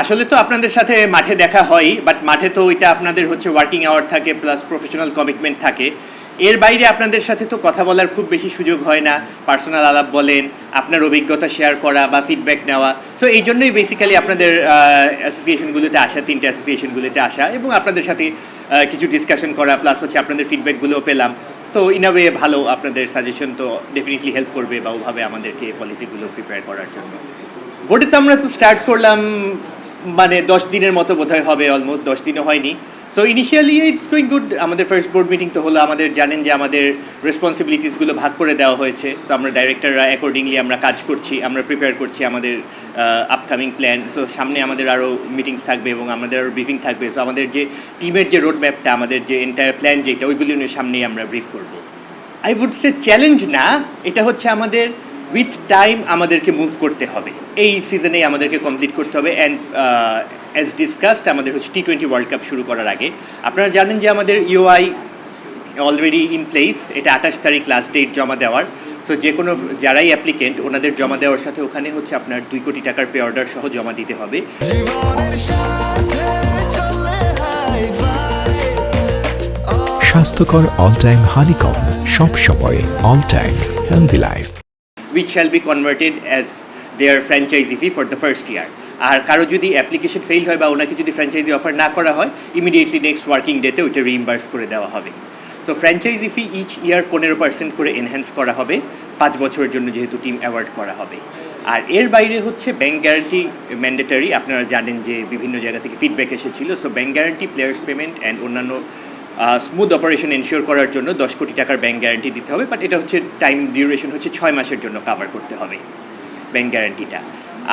আসলে তো আপনাদের সাথে মাঠে দেখা হয় বাট মাঠে তো ওইটা আপনাদের হচ্ছে ওয়ার্কিং আওয়ার থাকে প্লাস প্রফেশনাল কমিটমেন্ট থাকে। এর বাইরে আপনাদের সাথে তো কথা বলার খুব বেশি সুযোগ হয় না। পার্সোনাল আলাপ বলেন, আপনার অভিজ্ঞতা শেয়ার করা বা ফিডব্যাক নেওয়া। সো এই জন্যই বেসিক্যালি আপনাদের অ্যাসোসিয়েশনগুলোতে আসা, তিনটে অ্যাসোসিয়েশনগুলোতে আসা এবং আপনাদের সাথে কিছু ডিসকাশন করা প্লাস হচ্ছে আপনাদের ফিডব্যাকগুলোও পেলাম। তো ইন আ ওয়ে ভালো আপনাদের সাজেশন তো ডেফিনেটলি হেল্প করবে বা ওভাবে আমাদেরকে পলিসিগুলো প্রিপেয়ার করার জন্য। বোর্ডে তো আমরা তো স্টার্ট করলাম মানে দশ দিনের মতো বোধহয় হবে অলমোস্ট দশ দিনও হয়নি। So initially it's going good আমাদের ফার্স্ট বোর্ড মিটিং তো হলো, আমাদের জানেন যে আমাদের রেসপন্সিবিলিটিসগুলো ভাগ করে দেওয়া হয়েছে। সো আমরা ডাইরেক্টররা অ্যাকর্ডিংলি আমরা কাজ করছি, আমরা প্রিপেয়ার করছি আমাদের আপকামিং প্ল্যান সো সামনে আমাদের আরও মিটিংস থাকবে এবং আমাদের আরও ব্রিফিং থাকবে। সো আমাদের যে টিমের যে রোড ম্যাপটা আমাদের যে এন্টায়ার প্ল্যান যেটা, ওইগুলি নিয়ে সামনেই আমরা ব্রিফ করব। আই উড সে চ্যালেঞ্জ না, এটা হচ্ছে আমাদের উইথ টাইম আমাদেরকে মুভ করতে হবে। এই সিজনেই আমাদেরকে কমপ্লিট করতে হবে অ্যান্ড অ্যাজ ডিসকাসড আমাদের হচ্ছে টি টোয়েন্টি ওয়ার্ল্ড কাপ শুরু করার আগে। আপনারা জানেন যে আমাদের ইউআই অলরেডি ইন প্লেস এটা আঠাশ তারিখ লাস্ট ডেট জমা দেওয়ার। সো যে কোনো, যারাই অ্যাপ্লিকেন্ট ওনাদের জমা দেওয়ার সাথে ওখানে হচ্ছে আপনার দুই কোটি টাকার পে অর্ডার সহ জমা দিতে হবে। স্বাস্থ্যকর অল টাইম হানিকম সব সময় all time healthy life which shall be converted as their franchisee fee for the first year. আর কারও যদি অ্যাপ্লিকেশন ফেল হয় বা ওনাকে যদি ফ্র্যাঞ্চাইজি অফার না করা হয় ইমিডিয়েটলি নেক্সট ওয়ার্কিং ডেতে ওইটা রিইম্বার্স করে দেওয়া হবে। So franchise fee each year পনেরো পার্সেন্ট করে এনহ্যান্স করা হবে, পাঁচ বছরের জন্য যেহেতু টিম অ্যাওয়ার্ড করা হবে। আর এর বাইরে হচ্ছে ব্যাংক গ্যারান্টি ম্যান্ডেটারি আপনারা জানেন যে বিভিন্ন জায়গা থেকে ফিডব্যাক এসেছিল। So bank guarantee players payment and অন্যান্য স্মুথ অপারেশন এনশিওর করার জন্য দশ কোটি টাকার ব্যাংক গ্যারান্টি দিতে হবে বাট এটা হচ্ছে টাইম ডিউরেশন হচ্ছে ছয় মাসের জন্য কাভার করতে হবে ব্যাংক গ্যারান্টিটা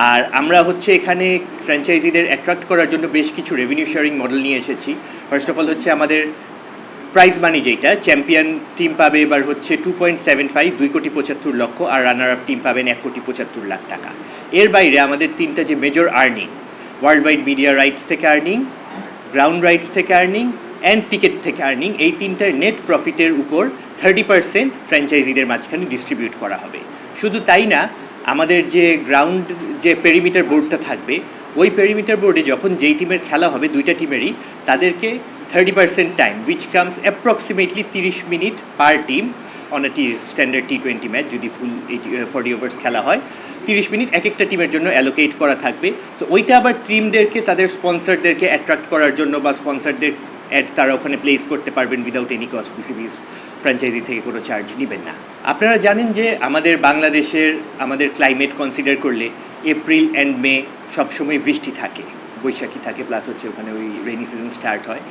আর আমরা হচ্ছে এখানে ফ্র্যাঞ্চাইজিদের অ্যাট্রাক্ট করার জন্য বেশ কিছু রেভিনিউ শেয়ারিং মডেল নিয়ে এসেছি। ফার্স্ট অফ অল হচ্ছে আমাদের প্রাইজ মানি যেটা চ্যাম্পিয়ন টিম পাবে এবার হচ্ছে টু পয়েন্ট সেভেন ফাইভ দুই কোটি পঁচাত্তর লক্ষ, আর রানার আপ টিম পাবেন এক কোটি পঁচাত্তর লাখ টাকা। এর বাইরে আমাদের তিনটা যে major earning worldwide media rights থেকে আর্নিং গ্রাউন্ড রাইটস থেকে আর্নিং অ্যান্ড টিকিট থেকে আর্নিং এই তিনটার নেট প্রফিটের উপর থার্টি পার্সেন্ট ফ্র্যাঞ্চাইজিদের মাঝখানে ডিস্ট্রিবিউট করা হবে। শুধু তাই না, আমাদের যে গ্রাউন্ড যে পেরিমিটার বোর্ডটা থাকবে, ওই পেরিমিটার বোর্ডে যখন যেই টিমের খেলা হবে, দুইটা টিমেরই তাদেরকে thirty percent time which comes approximately তিরিশ minute per team on T standard T twenty match যদি ফুল এইটি ফর্টি ওভার্স খেলা হয়। তিরিশ মিনিট এক একটা টিমের জন্য অ্যালোকেট করা থাকবে। সো ওইটা আবার টিমদেরকে তাদের স্পন্সরদেরকে অ্যাট্রাক্ট করার জন্য বা স্পন্সরদের অ্যাড তারা ওখানে প্লেস করতে পারবেন without any cost BCB franchise থেকে কোনো চার্জ নেবেন না। আপনারা জানেন যে আমাদের বাংলাদেশের, আমাদের ক্লাইমেট কনসিডার করলে এপ্রিল অ্যান্ড মে সবসময় বৃষ্টি থাকে, বৈশাখী থাকে প্লাস হচ্ছে ওখানে ওই রেনি সিজন স্টার্ট হয়।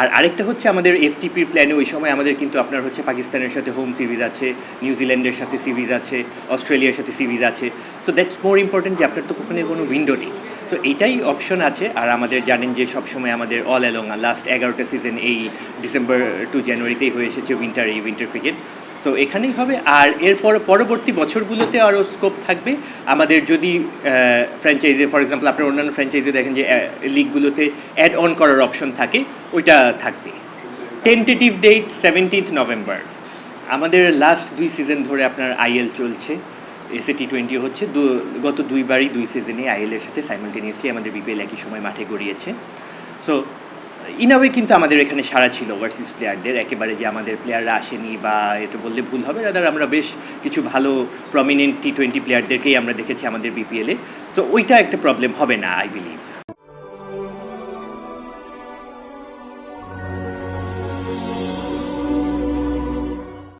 আর আরেকটা হচ্ছে আমাদের এফটিপির প্ল্যানে ওই সময় আমাদের কিন্তু আপনার হচ্ছে পাকিস্তানের সাথে হোম সিরিজ আছে নিউজিল্যান্ডের সাথে সিরিজ আছে অস্ট্রেলিয়ার সাথে সিরিজ আছে। সো দ্যাটস মোর ইম্পর্টেন্ট যে আপনার তো ওখানে কোনো উইন্ডো নেই। সো এটাই অপশন আছে। আর আমাদের জানেন যে সবসময় আমাদের অল অ্যালং লাস্ট এগারোটা সিজন এই ডিসেম্বর টু জানুয়ারিতেই হয়ে এসেছে উইন্টার এই উইন্টার ক্রিকেট সো এখানেই হবে। আর এরপর পরবর্তী বছরগুলোতে আরও স্কোপ থাকবে। আমাদের যদি ফ্র্যাঞ্চাইজি ফর এক্সাম্পল আপনার অন্যান্য ফ্র্যাঞ্চাইজি দেখেন যে লিগগুলোতে অ্যাড অন করার অপশন থাকে, ওইটা থাকবে। টেন্টেটিভ ডেট সেভেন্টিন্থ নভেম্বর আমাদের লাস্ট দুই সিজন ধরে আপনার আইএল চলছে। এসএ টি টোয়েন্টি হচ্ছে। দু- গত দুইবারই দুই সিজনে আইএলের সাথে সাইমালটেনিয়াসলি আমাদের বিপিএল একই সময় মাঠে গড়িয়েছে। সো ইনাওয়ে কিন্তু আমাদের এখানে সারা ছিল ওভারসিজ প্লেয়ারদের একেবারে যে আমাদের প্লেয়াররা আসেনি বা এটা বললে ভুল হবে রাদার আমরা বেশ কিছু ভালো প্রমিনেন্ট টি টোয়েন্টি প্লেয়ারদেরকেই আমরা দেখেছি আমাদের বিপিএলে সো ওইটা একটা প্রবলেম হবে না আই বিলিভ